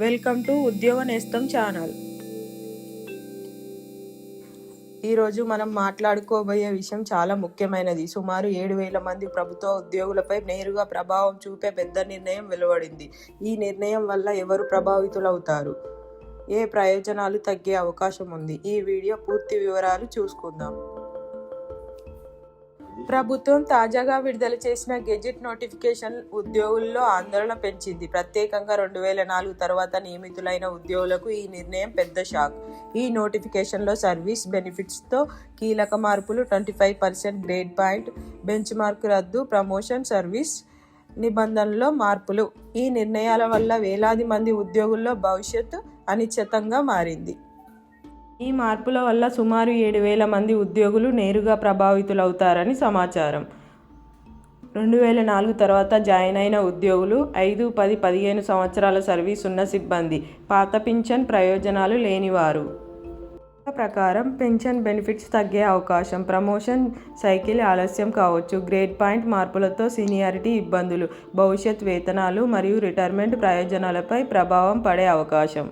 Welcome to ఉద్యోగ నేస్తం channel ఈరోజు మనం మాట్లాడుకోబోయే విషయం చాలా ముఖ్యమైనది. సుమారు ఏడు వేల మంది ప్రభుత్వ ఉద్యోగులపై నేరుగా ప్రభావం చూపే పెద్ద నిర్ణయం వెలువడింది. ఈ నిర్ణయం వల్ల ఎవరు ప్రభావితులవుతారు? ఏ ప్రయోజనాలు తగ్గే అవకాశం ఉంది? ఈ వీడియో పూర్తి వివరాలు చూసుకుందాం. ప్రభుత్వం తాజాగా విడుదల చేసిన గెజిట్ నోటిఫికేషన్ ఉద్యోగుల్లో ఆందోళన పెంచింది. ప్రత్యేకంగా రెండు వేల నాలుగు తర్వాత నియమితులైన ఉద్యోగులకు ఈ నిర్ణయం పెద్ద షాక్. ఈ నోటిఫికేషన్లో సర్వీస్ బెనిఫిట్స్తో కీలక మార్పులు twenty five percent grade point bench mark రద్దు ప్రమోషన్ సర్వీస్ నిబంధనల్లో మార్పులు. ఈ నిర్ణయాల వల్ల వేలాది మంది ఉద్యోగుల్లో భవిష్యత్తు అనిశ్చితంగా మారింది. ఈ మార్పుల వల్ల సుమారు ఏడు వేల మంది ఉద్యోగులు నేరుగా ప్రభావితులవుతారని సమాచారం. రెండు వేల నాలుగు తర్వాత జాయిన్ అయిన ఉద్యోగులు ఐదు పది పదిహేను సంవత్సరాల సర్వీస్ ఉన్న సిబ్బంది పాత పింఛన్ ప్రయోజనాలు లేనివారు. ప్రకారం పెన్షన్ బెనిఫిట్స్ తగ్గే అవకాశం ప్రమోషన్ సైకిల్ ఆలస్యం కావచ్చు గ్రేడ్ పాయింట్ మార్పులతో సీనియారిటీ ఇబ్బందులు భవిష్యత్ వేతనాలు మరియు రిటైర్మెంట్ ప్రయోజనాలపై ప్రభావం పడే అవకాశం.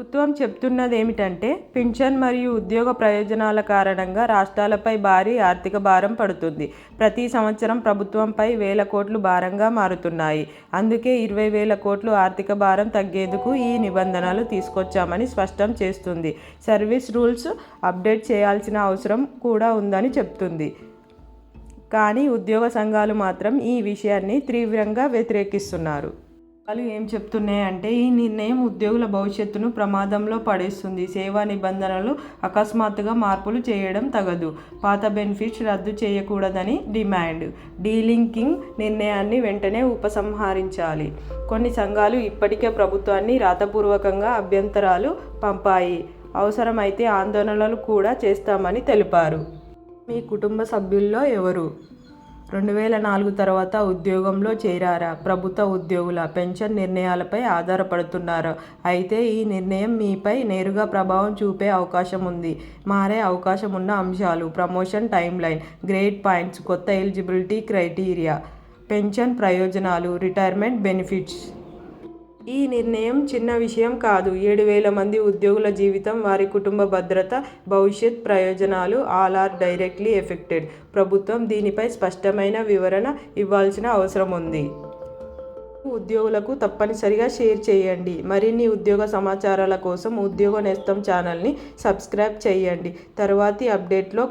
ప్రభుత్వం చెప్తున్నది ఏమిటంటే పింఛన్ మరియు ఉద్యోగ ప్రయోజనాల కారణంగా రాష్ట్రాలపై భారీ ఆర్థిక భారం పడుతుంది. ప్రతి సంవత్సరం ప్రభుత్వంపై వేల కోట్లు భారంగా మారుతున్నాయి. అందుకే ఇరవై వేల కోట్లు ఆర్థిక భారం తగ్గేందుకు ఈ నిబంధనలు తీసుకొచ్చామని స్పష్టం చేస్తుంది. సర్వీస్ రూల్స్ అప్డేట్ చేయాల్సిన అవసరం కూడా ఉందని చెప్తుంది. కానీ ఉద్యోగ సంఘాలు మాత్రం ఈ విషయాన్ని తీవ్రంగా వ్యతిరేకిస్తున్నారు. వాళ్ళు ఏం చెప్తున్నాయంటే ఈ నిర్ణయం ఉద్యోగుల భవిష్యత్తును ప్రమాదంలో పడేస్తుంది. సేవా నిబంధనలు అకస్మాత్తుగా మార్పులు చేయడం తగదు. పాత బెనిఫిట్స్ రద్దు చేయకూడదని డిమాండ్. డీలింకింగ్ నిర్ణయాన్ని వెంటనే ఉపసంహరించాలి. కొన్ని సంఘాలు ఇప్పటికే ప్రభుత్వాన్ని రాతపూర్వకంగా అభ్యంతరాలు పంపాయి. అవసరమైతే ఆందోళనలు కూడా చేస్తామని తెలిపారు. మీ కుటుంబ సభ్యుల్లో ఎవరు? రెండు వేల నాలుగు తర్వాత ఉద్యోగంలో చేరారా? ప్రభుత్వ ఉద్యోగుల పెన్షన్ నిర్ణయాలపై ఆధారపడుతున్నారా? అయితే ఈ నిర్ణయం మీపై నేరుగా ప్రభావం చూపే అవకాశం ఉంది. మారే అవకాశం ఉన్న అంశాలు promotion time line grade points కొత్త ఎలిజిబిలిటీ క్రైటీరియా పెన్షన్ ప్రయోజనాలు రిటైర్మెంట్ బెనిఫిట్స్ ఈ నిర్ణయం చిన్న విషయం కాదు. ఏడు వేల మంది ఉద్యోగుల జీవితం వారి కుటుంబ భద్రత భవిష్యత్ ప్రయోజనాలు ఆల్ ఆర్ డైరెక్ట్లీ ఎఫెక్టెడ్. ప్రభుత్వం దీనిపై స్పష్టమైన వివరణ ఇవ్వాల్సిన అవసరం ఉంది. ఉద్యోగులకు తప్పనిసరిగా షేర్ చేయండి. మరిన్ని ఉద్యోగ సమాచారాల కోసం ఉద్యోగ నేస్తం ఛానల్ని సబ్స్క్రైబ్ చేయండి. తర్వాతి అప్డేట్లో